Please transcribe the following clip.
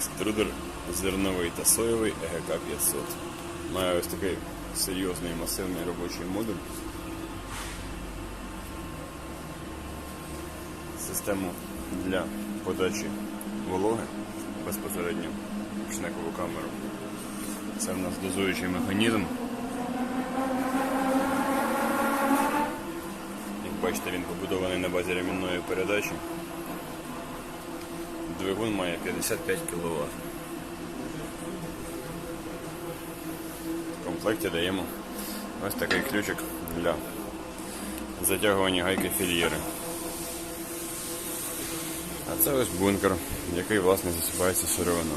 Екструдер зерновий та соєвий ЕГК 500. Має ось такий серйозний масивний робочий модуль. Систему для подачі вологи безпосередньо в шнекову камеру. Це в нас дозуючий механізм. Як бачите, він побудований на базі ремінної передачі. Двигун має 55 кВт. В комплекті даємо ось такий ключик для затягування гайки фільєри. А це ось бункер, який власне засипається сировина.